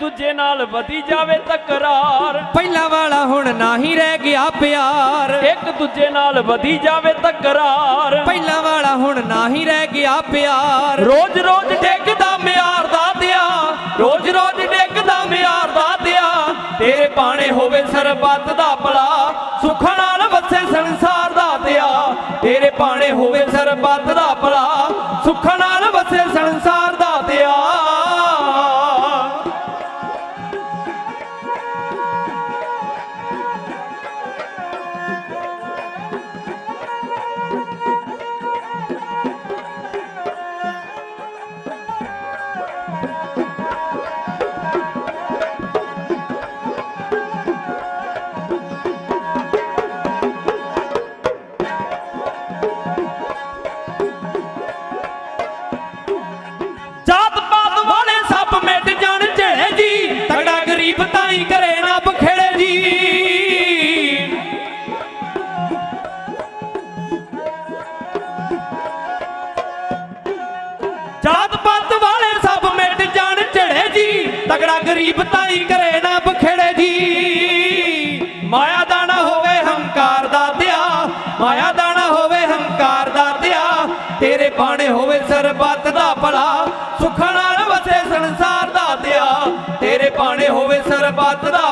ਦੂਜੇ ਨਾਲ ਵਧੀ ਜਾਵੇ ਤਕਰਾਰ। ਪਹਿਲਾਂ ਵਾਲਾ ਹੁਣ ਨਹੀਂ ਰਹਿ ਗਿਆ ਪਿਆਰ। ਇੱਕ ਦੂਜੇ ਨਾਲ ਵਧੀ ਜਾਵੇ ਤਕਰਾਰ। ਪਹਿਲਾਂ ਵਾਲਾ ਹੁਣ ਨਹੀਂ ਰਹਿ ਗਿਆ ਪਿਆਰ। ਰੋਜ਼ ਰੋਜ਼ ਡਿੱਗਦਾ ਮਿਆਰ ਦਾ ਦਿਆ। ਰੋਜ਼ ਰੋਜ਼ ਡਿੱਗਦਾ ਮਿਆਰ ਦਾ ਦਿਆ। ਤੇਰੇ ਬਾਣੇ ਹੋਵੇ ਸਰਬੱਤ ਦਾ ਭਲਾ। ਸੁੱਖ ਨਾਲ ਵਸੇ ਸੰਸਾਰ ਦਾ ਦਿਆ। ਤੇਰੇ ਬਾਣੇ ਹੋਵੇ ਸਰਬੱਤ ਦਾ ਭਲਾ। ਸੁੱਖ ਗਰੀਬ ਤਾਈ ਨਾ ਬਖੇੜੇ ਜੀ। ਮਾਇਆ ਦਾ ਨਾ ਹੋਵੇ ਹੰਕਾਰ ਦਾ ਦਿਆ, ਮਾਇਆ ਦਾ ਨਾ ਹੋਵੇ ਹੰਕਾਰ ਦਾ ਦਿਆ। ਤੇਰੇ ਬਾਣੇ ਹੋਵੇ ਸਰਬੱਤ ਦਾ ਭਲਾ, ਸੁੱਖ ਨਾਲ ਵਸੇ ਸੰਸਾਰ ਦਾ ਦਿਆ। ਤੇਰੇ ਬਾਣੇ ਹੋਵੇ ਸਰਬੱਤ ਦਾ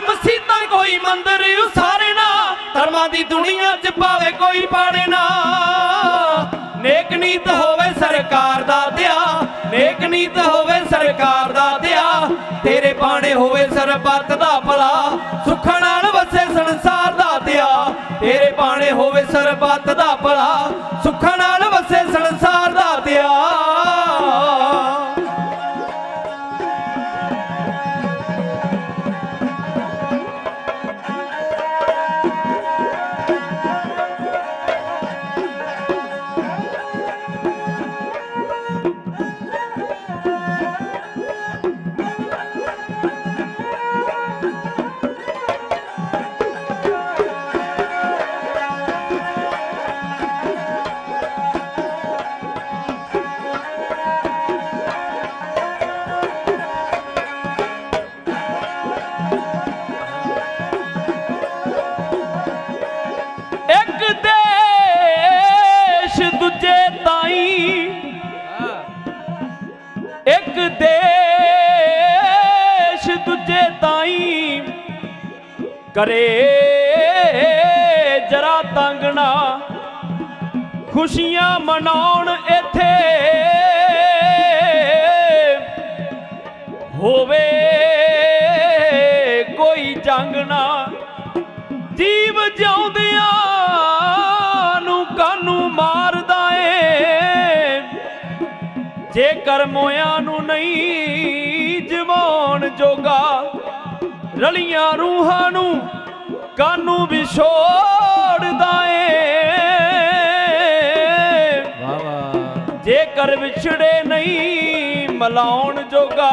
ਢਾਹ ਕੇ ਕੋਈ ਮੰਦਿਰ ਉਸਾਰੇ ਨਾ ਧਰਮਾਂ ਦੀ ਦੁਨੀਆ 'ਚ ਪਾਵੇ ਕੋਈ ਪਾੜੇ ਨਾ ਨੇਕ ਨੀਤ ਹੋਵੇ ਸਰਕਾਰ ਦਾ ਦਿਆ, ਨੇਕ ਨੀਤ ਹੋਵੇ ਸਰਕਾਰ ਦਾ ਦਿਆ। ਤੇਰੇ ਬਾਣੇ ਹੋਵੇ ਸਰਬੱਤ ਦਾ ਭਲਾ, ਸੁੱਖਾਂ ਨਾਲ ਵਸੇ ਸੰਸਾਰ ਦਾ ਦਿਆ। ਤੇਰੇ ਬਾਣੇ ਹੋਵੇ ਸਰਬੱਤ ਦਾ ਭਲਾ ਕਰੇ ਜਰਾ ਤੰਗਣਾ ਖੁਸ਼ੀਆਂ ਮਨਾਉਣ ਇੱਥੇ ਹੋਵੇ ਕੋਈ ਜੰਗ ਨਾ। ਜੀਵ ਜਿਉਂਦਿਆਂ ਨੂੰ ਕਾਨੂੰ ਮਾਰਦਾ ਏ। ਜੇਕਰ ਮੋਇਆਂ ਨੂੰ ਨਹੀਂ ਜਵਾਉਣ ਜੋਗਾ, ਰਲੀਆਂ ਰੂਹਾਂ ਨੂੰ ਕਾਨੂੰ ਵਿਛੋੜਦਾ ਏ? ਵਾਹ ਵਾਹ। ਜੇਕਰ ਵਿਛੜੇ ਨਹੀਂ ਮਲਾਉਣ ਜੋਗਾ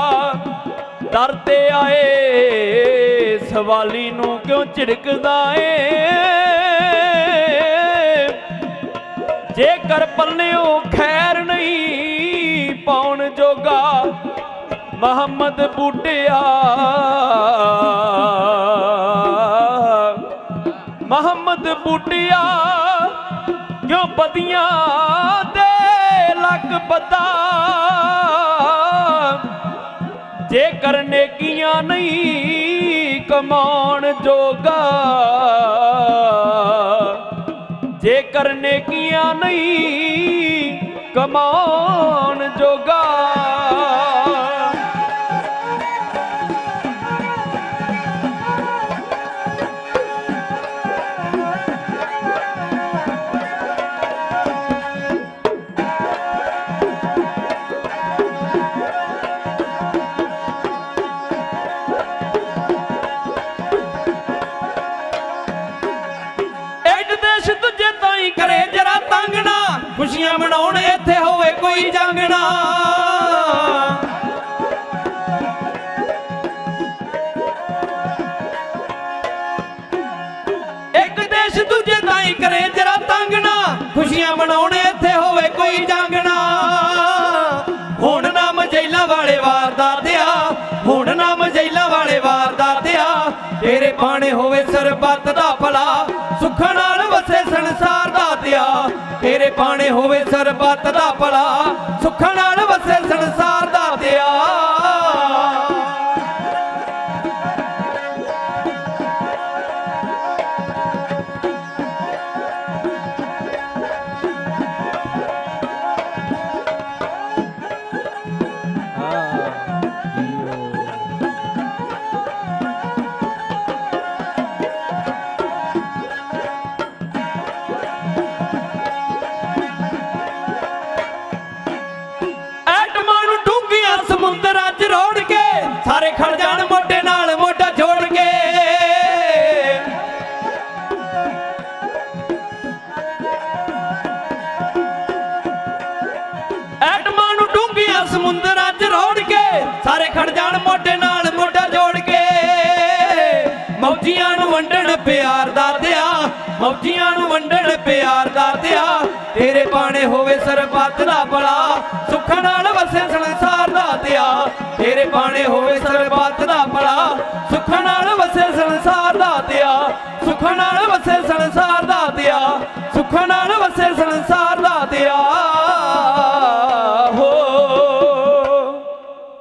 ਦਰ ਤੇ ਆਏ ਸਵਾਲੀ ਨੂੰ ਕਿਉਂ ਝਿੜਕਦਾ ਏ? ਜੇਕਰ ਪੱਲਿਓ ਖੈਰ ਨਹੀਂ ਪਾਉਣ ਜੋਗਾ ਮੁਹੰਮਦ ਬੂਟਿਆ ਜੇਕਰ ਨੇਕੀਆਂ ਨਹੀਂ ਕਮਾਉਣ ਜੋਗਾ। ਜੇਕਰ ਨੇਕੀਆਂ ਨਹੀਂ ਕਮਾਉਣ ਜੋਗਾ। ਕੋਈ ਜੰਗਣਾ ਇੱਕ ਦੇਸ਼ ਦੂਜੇ ਤਾਈ ਕਰੇ ਜਰਾ ਤੰਗਣਾ ਖੁਸ਼ੀਆਂ ਮਨਾਉਣੇ ਇੱਥੇ ਹੋਵੇ ਕੋਈ ਜੰਗਣਾ ਹੁਣ ਨਾ ਮਜੈਲਾ ਵਾਲੇ ਵਾਰ ਦਾ ਦਿਆ। ਹੁਣ ਨਾ ਮਜੈਲਾ ਵਾਲੇ ਵਾਰ ਦਾ ਦਿਆ। ਤੇਰੇ ਬਾਣੇ ਹੋਵੇ ਸਰਬੱਤ ਦਾ ਭਲਾ। ਸੁੱਖਾਂ ਨਾਲ ਤੇਰੇ ਬਾਣੇ ਹੋਵੇ ਸਰਬੱਤ ਦਾ ਭਲਾ। ਵੰਡਣ ਪਿਆਰ ਦਾ ਦਿਆ ਮੌਜੀਆਂ ਨੂੰ ਵੰਡਣ ਪਿਆਰ ਦਾ ਦਿਆ ਤੇਰੇ ਬਾਣੇ ਹੋਵੇ ਸਰਬੱਤ ਦਾ ਭਲਾ, ਸੁੱਖ ਨਾਲ ਵਸੇ ਸੰਸਾਰ ਦਾ ਦਿਆ ਤੇਰੇ ਬਾਣੇ ਹੋਵੇ ਸਰਬੱਤ